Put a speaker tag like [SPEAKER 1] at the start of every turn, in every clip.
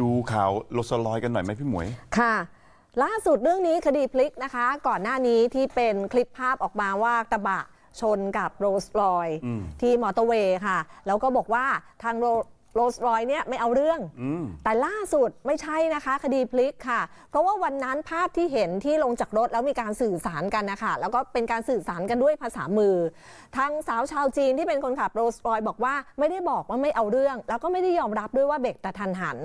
[SPEAKER 1] ดูข่าวโรสลอยกันหน่อยไหมพี่หมวย
[SPEAKER 2] ค่ะ ล่าสุดเรื่องนี้คดีพลิกนะคะ ก่อนหน้านี้ที่เป็นคลิปภาพออกมาว่ากระบะชนกับโรลส์รอย
[SPEAKER 1] อืม
[SPEAKER 2] ที่มอเตอร์เวย์ค่ะ แล้วก็บอกว่าทาง โรลส์รอยเนี่ยไม่เอาเรื่อง
[SPEAKER 1] อืม
[SPEAKER 2] แต่ล่าสุดไม่ใช่นะคะ คดีพลิกค่ะ เพราะว่าวันนั้นภาพที่เห็นที่ลงจากรถแล้วมีการสื่อสารกันนะคะ แล้วก็เป็นการสื่อสารกันด้วยภาษามือ ทางสาวชาวจีนที่เป็นคนขับโรลส์รอยบอกว่าไม่ได้บอกว่าไม่เอาเรื่อง แล้วก็ไม่ได้ยอมรับด้วยว่าเบรกแต่ทันหัน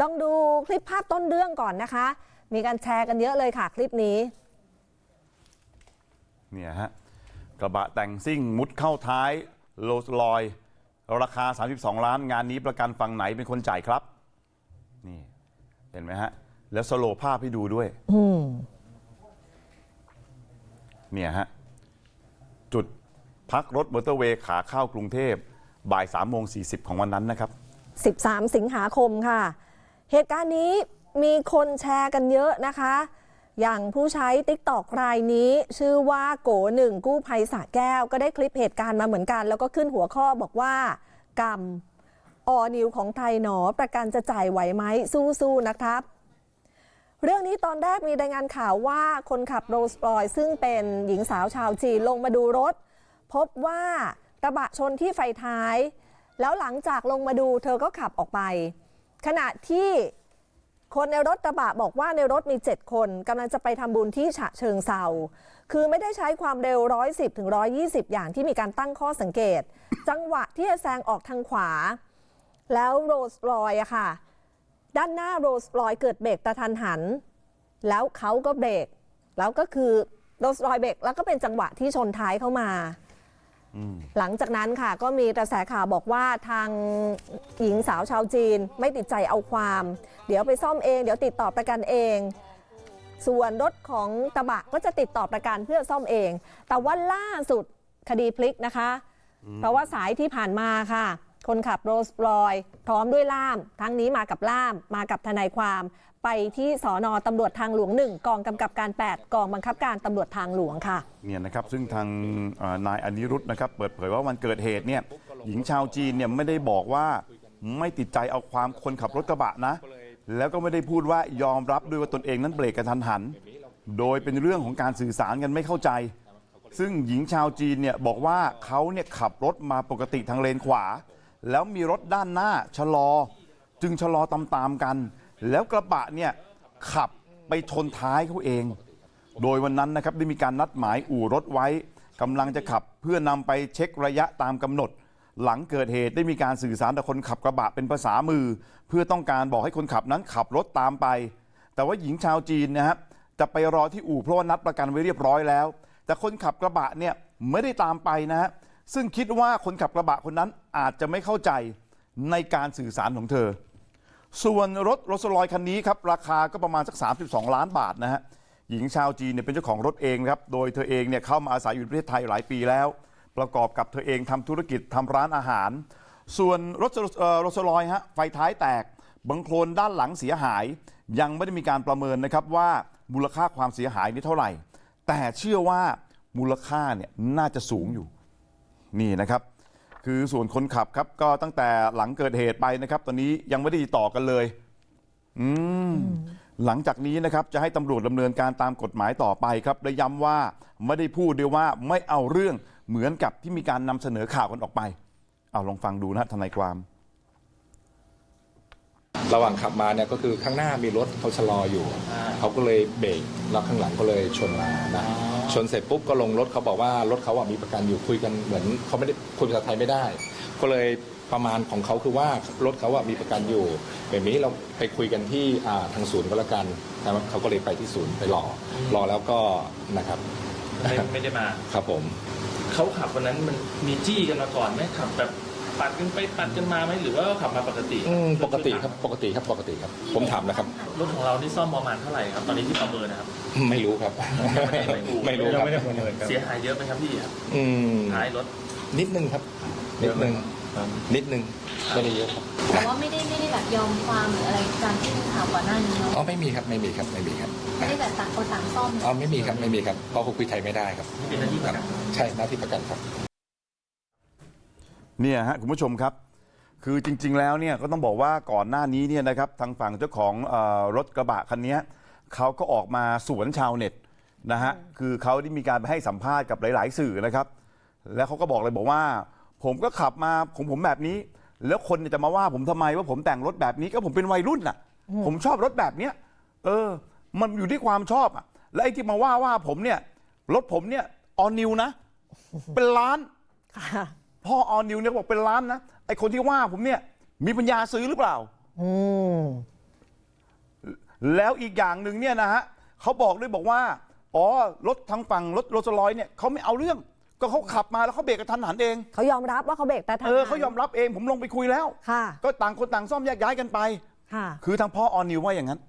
[SPEAKER 2] ลองดูคลิปภาพต้นเรื่องก่อนนะคะ มีการแชร์กันเยอะเลยค่ะ คลิปนี้
[SPEAKER 1] เนี่ยฮะกระบะแต่งซิ่งมุดเข้าท้ายโรสลอย ราคา 32 ล้านงานนี้ประกันฝั่งไหนเป็นคนจ่ายครับ นี่ เห็นไหมฮะ แล้วสโลว์ภาพให้ดูด้วย
[SPEAKER 2] อืม
[SPEAKER 1] เนี่ยฮะ จุดพักรถมอเตอร์เวย์ขาเข้ากรุงเทพบ่าย3โมง40 ของวันนั้นนะครับ
[SPEAKER 2] 13 สิงหาคมค่ะ เหตุการณ์นี้มีคนแชร์กันเยอะนะคะ อย่างผู้ใช้ติ๊กตอกรายนี้ ชื่อว่าโกหนึ่งกู้ภัยสะแก้ว ก็ได้คลิปเหตุการณ์มาเหมือนกัน แล้วก็ขึ้นหัวข้อบอกว่า กรรมออนิวของไทยหนอ ประกันจะจ่ายไหวไหมสู้ๆนะครับเรื่องนี้ตอนแรกมีรายงานข่าวว่าคนขับโรลส์รอยซ์ซึ่งเป็นหญิงสาวชาวจีนลงมาดูรถ พบว่ากระบะชนที่ไฟท้าย แล้วหลังจากลงมาดูเธอก็ขับออกไป ขณะที่ คนในรถกระบะบอกว่าในรถมี 7 คนกำลังจะไปทำบุญที่ฉะเชิงเซาคือไม่ได้ใช้ความเร็ว 110ถึง120 อย่างที่มีการตั้งข้อสังเกต จังหวะที่จะแซงออกทางขวา แล้วโรส์รอยอะค่ะ ด้านหน้าโรส์รอยเกิดเบรกกระทันหัน แล้วเขาก็เบรก แล้วก็คือโรส์รอยเบรกแล้วก็เป็นจังหวะที่ชนท้ายเข้ามา หลังจากนั้นค่ะก็มีกระแสข่าวบอกว่าทางหญิงสาวชาวจีนไม่ติดใจเอาความ เดี๋ยวไปซ่อมเอง เดี๋ยวติดต่อประกันเอง ส่วนรถของกระบะก็จะติดต่อประกันเพื่อซ่อมเอง แต่ว่าล่าสุดคดีพลิกนะคะ เพราะว่าสายที่ผ่านมาค่ะ คนขับโรลส์รอยพร้อมด้วยล่าม ทั้งนี้มากับล่าม มากับทนายความ ไปที่สอนอตำรวจทางหลวงหนึ่งกองกำกับการ 8 กองบังคับการตำรวจทางหลวงค่ะ
[SPEAKER 1] เนี่ยนะครับซึ่งทางเอ่อนายอนิรุธนะครับ เปิดเผยว่าวันเกิดเหตุเนี่ยหญิงชาวจีนเนี่ยไม่ได้บอกว่าไม่ติดใจเอาความคนขับรถกระบะนะ แล้วก็ไม่ได้พูดว่ายอมรับด้วยว่าตนเองนั้นเบรกกระทันหัน โดยเป็นเรื่องของการสื่อสารกันไม่เข้าใจ ซึ่งหญิงชาวจีนเนี่ยบอกว่าเขาเนี่ยขับรถมาปกติทางเลนขวา แล้วมีรถด้านหน้าชะลอ จึงชะลอตามๆกัน แล้วกระบะเนี่ยขับไปชนท้ายเขาเอง โดยวันนั้นนะครับได้มีการนัดหมายอู่รถไว้กำลังจะขับเพื่อนำไปเช็คระยะตามกำหนด หลังเกิดเหตุได้มีการสื่อสารกับคนขับกระบะเป็นภาษามือ เพื่อต้องการบอกให้คนขับนั้นขับรถตามไป แต่ว่าหญิงชาวจีนนะครับจะไปรอที่อู่เพราะว่านัดประกันไว้เรียบร้อยแล้ว แต่คนขับกระบะเนี่ยไม่ได้ตามไปนะฮะ ซึ่งคิดว่าคนขับกระบะคนนั้นอาจจะไม่เข้าใจในการสื่อสารของเธอ ส่วนรถโรสลอยคันนี้ครับราคาก็ประมาณสัก 32 ล้านบาทนะฮะหญิงชาวจีนเนี่ยเป็นเจ้าของรถเองครับโดยเธอเองเนี่ยเข้ามาอาศัยอยู่ในประเทศไทยหลายปีแล้ว ประกอบกับเธอเองทำธุรกิจทำร้านอาหาร ส่วนรถโรสลอยฮะไฟท้ายแตกบังโคลนด้านหลังเสียหาย ยังไม่ได้มีการประเมินนะครับว่ามูลค่าความเสียหายนี่เท่าไหร่ แต่เชื่อว่ามูลค่าเนี่ยน่าจะสูงอยู่ นี่นะครับคือส่วนคนขับครับ ก็ตั้งแต่หลังเกิดเหตุไปนะครับ ตอนนี้ยังไม่ได้ติดต่อกันเลย อืมหลังจากนี้นะครับจะให้ตำรวจดำเนินการตามกฎหมายต่อไปครับและย้ำว่าไม่ได้พูดด้วยว่าไม่เอาเรื่องเหมือนกับที่มีการนำเสนอข่าวกันออกไปเอาลองฟังดูนะทนายความ
[SPEAKER 3] ระหว่างขับมาเนี่ยก็คือข้างหน้ามีรถเขาชะลออยู่ เขาก็เลยเบรกแล้วข้างหลังก็เลยชนมานะ ชนเสร็จปุ๊บก็ลงรถเขาบอกว่ารถเขาอะมีประกันอยู่คุยกันเหมือนเขาไม่ได้คุยภาษาไทยไม่ได้ ก็เลยประมาณของเขาคือว่ารถเขาอะมีประกันอยู่ แบบนี้เราไปคุยกันที่อ่าทางศูนย์ก็แล้วกันนะครับเขาก็เลยไปที่ศูนย์ไปรอรอแล้วก็นะครับ
[SPEAKER 4] ไม่ไม่ได้มา
[SPEAKER 3] ครับผม
[SPEAKER 4] เขาขับวันนั้นมันมีจี้กันมาก่อนไหมขับแบบ ปัดกันไปปัดกันมาไหมหรือว่าขับมาปกติ
[SPEAKER 3] อืมปกติครับปกติครับปกติครับ ผมถามนะครับ
[SPEAKER 4] รถของเรานี่ซ่อมประมาณเท่าไหร่ครับ ตอนนี้ที่ประเมินนะครับ
[SPEAKER 3] ไม่รู้ครับ ไม่รู้ครับ
[SPEAKER 4] เสียหายเยอะไหมครับพี่ครับ
[SPEAKER 3] อืม
[SPEAKER 4] ท้ายรถ
[SPEAKER 3] นิดนึงครับ นิดนึงนิดนึงไม่ได้เยอะครับ
[SPEAKER 5] แต่ว่าไม่ได้ไม่ได้แบบยอมความหรืออะไรตามที่เป็นข่าวก่อนหน้านี้เนาะ
[SPEAKER 3] อ๋อไม่มีครับไม่มีครับไม่มีครับ
[SPEAKER 5] ไม่ได้แบบต่างคนต่างซ่อม
[SPEAKER 3] อ๋อไม่มีครับไม่มีครับเพราะเขาคุยไทยไม่ได้ครับ
[SPEAKER 4] เป็นหน้าที่ประกัน
[SPEAKER 3] ใช่หน้าที่ประกันครับ
[SPEAKER 1] เนี่ยฮะคุณผู้ชมครับ คือจริง ๆ แล้วเนี่ยก็ต้องบอกว่าก่อนหน้านี้เนี่ยนะครับทางฝั่งเจ้าของเออรถกระบะคันนี้เขาก็ออกมาสวนชาวเน็ตนะฮะคือเขาได้มีการไปให้สัมภาษณ์กับหลาย ๆ สื่อนะครับ แล้วเขาก็บอกเลยบอกว่า ผมก็ขับมาของผมแบบนี้ แล้วคนเนี่ยจะมาว่าผมทำไมว่าผมแต่งรถแบบนี้ก็ผมเป็นวัยรุ่นน่ะ ผมชอบรถแบบเนี้ยเออ มันอยู่ที่ความชอบอะและไอ้ที่มาว่าว่าผมเนี่ยรถผมเนี่ยออนิวนะ เป็นล้าน
[SPEAKER 2] ค่ะ
[SPEAKER 1] พ่อออนิวเนี่ยบอกเป็นล้านนะ ไอคนที่ว่าผมเนี่ย มีปัญญาซื้อหรือเปล่า
[SPEAKER 2] อืม
[SPEAKER 1] แล้วอีกอย่างหนึ่งเนี่ยนะฮะเขาบอกด้วยบอกว่า อ๋อ รถทางฝั่งรถโรลส์รอยซ์เนี่ยเขาไม่เอาเรื่อง ก็เขาขับมาแล้วเขาเบรกกระทันหันเอง
[SPEAKER 2] เขายอมรับว่าเขาเบรกแต่ทัน
[SPEAKER 1] เออเขายอมรับเองผมลงไปคุยแล้ว
[SPEAKER 2] ค่ะ
[SPEAKER 1] ก็ต่างคนต่างซ่อมแยกย้ายกันไป
[SPEAKER 2] ค่ะ
[SPEAKER 1] คือทางพ่อออนิวว่าอย่างนั้น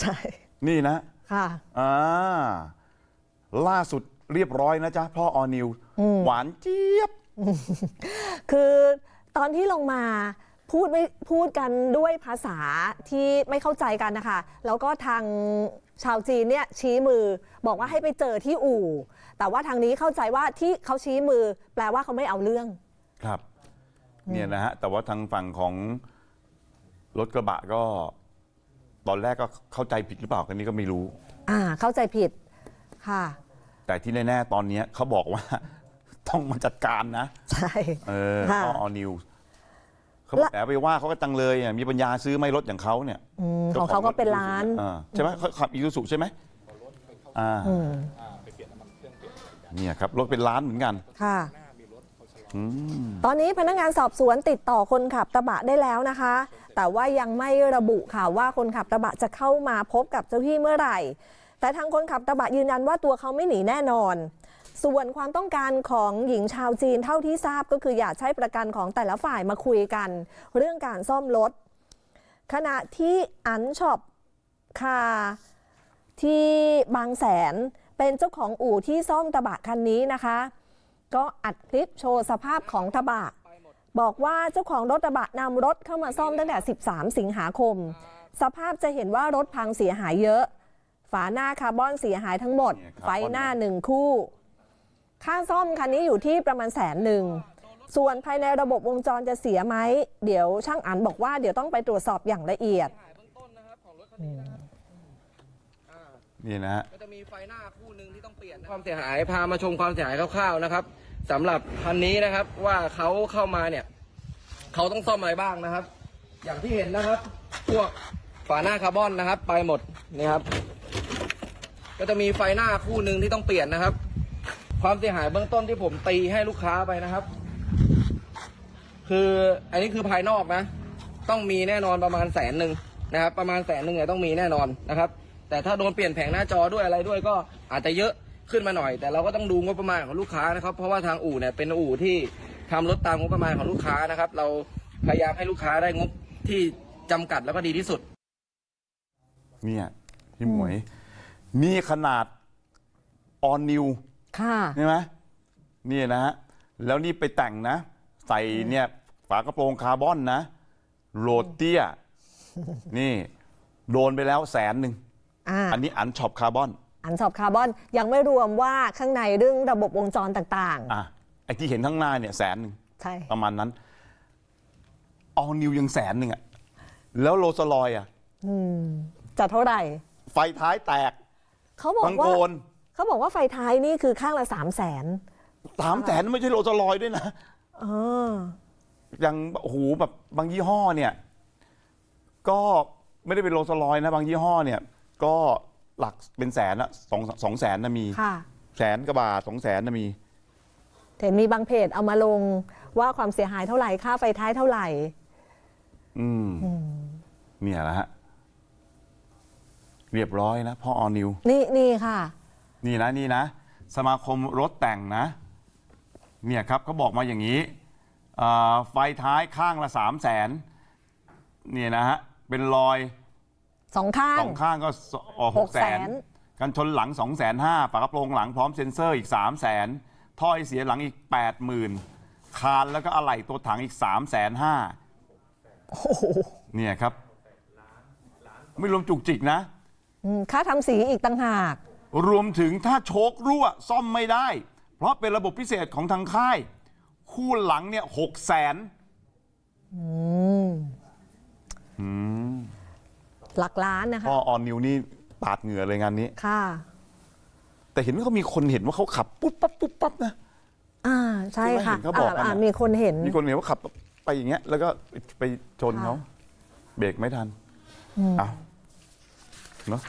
[SPEAKER 2] ใช่
[SPEAKER 1] นี่นะ
[SPEAKER 2] ค่ะ
[SPEAKER 1] อ่า ล่าสุดเรียบร้อยนะจ๊ะพ่อออนิว หวานเจี๊ยบ
[SPEAKER 2] คือตอนที่ลงมาพูดไม่พูดกันด้วยภาษาที่ไม่เข้าใจกันนะคะ แล้วก็ทางชาวจีนเนี่ยชี้มือบอกว่าให้ไปเจอที่อู่ แต่ว่าทางนี้เข้าใจว่าที่เขาชี้มือ แปลว่าเขาไม่เอาเรื่อง
[SPEAKER 1] ครับ เนี่ยนะฮะ แต่ว่าทางฝั่งของรถกระบะก็ ตอนแรกก็เข้าใจผิดหรือเปล่ากันนี้ก็ไม่รู้
[SPEAKER 2] อ่า เข้าใจผิดค่ะ
[SPEAKER 1] แต่ที่แน่ๆตอนเนี้ยเขาบอกว่า ต้องมาจัดการนะ
[SPEAKER 2] ใช่
[SPEAKER 1] เออ
[SPEAKER 2] ค่ะ
[SPEAKER 1] พ่อออนิวเขาบอก
[SPEAKER 2] และ
[SPEAKER 1] แอบไปว่าเขาก็จังเลยอะมีปัญญาซื้อไหม่รถอย่างเขาเนี่ย
[SPEAKER 2] อืมของเขาก็เป็นล้าน
[SPEAKER 1] อ่าใช่ไหมเขาขับอีซูซูใช่ไหมอ่า
[SPEAKER 2] อืม
[SPEAKER 1] เนี่ยครับรถเป็นล้านเหมือนกัน
[SPEAKER 2] ค่ะ
[SPEAKER 1] อืม
[SPEAKER 2] ตอนนี้พนักงานสอบสวนติดต่อคนขับกระบะได้แล้วนะคะ แต่ว่ายังไม่ระบุค่ะว่าคนขับกระบะจะเข้ามาพบกับเจ้าที่เมื่อไหร่ แต่ทางคนขับกระบะยืนยันว่าตัวเขาไม่หนีแน่นอน ส่วนความต้องการของหญิงชาวจีนเท่าที่ทราบก็คืออยากใช้ประกันของแต่ละฝ่ายมาคุยกัน เรื่องการซ่อมรถ ขณะที่อันช็อปคาที่บางแสนเป็นเจ้าของอู่ที่ซ่อมกระบะคันนี้นะคะ ก็อัดคลิปโชว์สภาพของกระบะ บอกว่าเจ้าของรถกระบะนำรถเข้ามาซ่อมตั้งแต่ 13 สิงหาคม สภาพจะเห็นว่ารถพังเสียหายเยอะ ฝาหน้าคาร์บอนเสียหายทั้งหมด
[SPEAKER 1] เนี่ยคาร์บอน
[SPEAKER 2] ไฟหน้าหนึ่งคู่ ค่าซ่อมคันนี้อยู่ที่ประมาณแสนหนึ่ง ส่วนภายในระบบวงจรจะเสียไหม เดี๋ยวช่างอันบอกว่าเดี๋ยวต้องไปตรวจสอบอย่างละเอียด
[SPEAKER 1] นี่นะฮะ
[SPEAKER 6] ก็จะมีไฟหน้าคู่หนึ่งที่ต้องเปลี่ยนนะความเสียหายพามาชมความเสียหายคร่าวๆนะครับสำหรับคันนี้นะครับว่าเขาเข้ามาเนี่ยเขาต้องซ่อมอะไรบ้างนะครับ อย่างที่เห็นนะครับ พวกฝาหน้าคาร์บอนนะครับ ไปหมดนี่ครับ ก็จะมีไฟหน้าคู่หนึ่งที่ต้องเปลี่ยนนะครับ ความเสียหายเบื้องต้นที่ผมตีให้ลูกค้าไปนะครับ คืออันนี้คือภายนอกนะ ต้องมีแน่นอนประมาณแสนหนึ่งนะครับ ประมาณแสนหนึ่งเนี่ยต้องมีแน่นอนนะครับ แต่ถ้าโดนเปลี่ยนแผงหน้าจอด้วยอะไรด้วยก็อาจจะเยอะขึ้นมาหน่อย แต่เราก็ต้องดูงบประมาณของลูกค้านะครับ เพราะว่าทางอู่เนี่ยเป็นอู่ที่ทำรถตามงบประมาณของลูกค้านะครับ เราพยายามให้ลูกค้าได้งบที่จำกัดแล้วก็ดีที่สุด
[SPEAKER 1] เนี่ยพี่หมวย นี่ขนาดออนนิว ใช่ไหมนี่นะฮะแล้วนี่ไปแต่งนะ ใส่เนี่ยฝากระโปรงคาร์บอนนะโรเตียนี่โดนไปแล้วแสนหนึ่ง
[SPEAKER 2] อ่า
[SPEAKER 1] อันนี้อันช็อปคาร์บอน
[SPEAKER 2] อันสอบคาร์บอนยังไม่รวมว่าข้างในเรื่องระบบวงจรต่าง
[SPEAKER 1] อะไอ้ที่เห็นข้างหน้าเนี่ยแสนหนึ่ง
[SPEAKER 2] ๆใช่
[SPEAKER 1] ประมาณนั้นออนิวยังแสนหนึ่งอะแล้วโรสลอยอะ
[SPEAKER 2] อืมจะเท่าไหร่
[SPEAKER 1] ไฟท้ายแตก
[SPEAKER 2] เขาบอก
[SPEAKER 1] บาง
[SPEAKER 2] ว่า
[SPEAKER 1] โกน
[SPEAKER 2] เขาบอกว่าไฟท้ายนี่คือข้างละสามแสน
[SPEAKER 1] สามแสนไม่ใช่โรสลอยด้วยนะ
[SPEAKER 2] เออ
[SPEAKER 1] อย่างโอ้โหแบบบางยี่ห้อเนี่ย ก็ไม่ได้เป็นโรลส์รอยซ์นะ บางยี่ห้อเนี่ย ก็หลักเป็นแสนอะสองสองแสนนะมี
[SPEAKER 2] ค่ะ
[SPEAKER 1] แสนกว่าบาทสองแสนนะมี
[SPEAKER 2] เห็นมีบางเพจเอามาลงว่าความเสียหายเท่าไหร่ค่าไฟท้ายเท่าไหร่
[SPEAKER 1] อืมเนี่ยแหละฮะ เรียบร้อยนะพ่อออนิว
[SPEAKER 2] นี่นี่ค่ะ
[SPEAKER 1] นี่นะนี่นะ สมาคมรถแต่งนะ เนี่ยครับเขาบอกมาอย่างนี้อ่าไฟท้ายข้างละสามแสนเนี่ยนะฮะ เป็นรอย
[SPEAKER 2] สองข้าง
[SPEAKER 1] สองข้างก็หกแสน
[SPEAKER 2] 600,000
[SPEAKER 1] กันชนหลัง2องแสนห้าฝากระโปรงหลังพร้อมเซ็นเซอร์อีก3ามแสนถ้อยเสียหลังอีก8 0,000คานแล้วก็อะไหล่ตัวถังอีก3ามแสนห้า
[SPEAKER 2] โอ้โห
[SPEAKER 1] เนี่ยครับ ไม่รวมจุกจิกนะ
[SPEAKER 2] อืมค่าทำสีอีกต่างหาก
[SPEAKER 1] รวมถึงถ้าโชครั่วซ่อมไม่ได้ เพราะเป็นระบบพิเศษของทางค่าย คู่หลังเนี่ยหกแสน
[SPEAKER 2] อืม
[SPEAKER 1] อืม
[SPEAKER 2] หลักล้านนะคะ
[SPEAKER 1] พ่อออนนิวนี่ปาดเหงื่อเลยงานนี้
[SPEAKER 2] ค่ะ
[SPEAKER 1] แต่เห็นว่าเขามีคนเห็นว่าเขาขับปุ๊บปั๊บปุ๊บปั๊บนะ
[SPEAKER 2] อ่าใช่ค่ะ
[SPEAKER 1] ที่ว่าเห็นเขาบอกกัน
[SPEAKER 2] อ่า
[SPEAKER 1] น่ะ
[SPEAKER 2] มีคนเห็น
[SPEAKER 1] มีคนเห็นว่าขับไปอย่างเงี้ย แล้วก็ไปชนเขา
[SPEAKER 2] ค่ะ
[SPEAKER 1] เบรกไม่ทัน
[SPEAKER 2] อืม
[SPEAKER 1] เอาเนาะ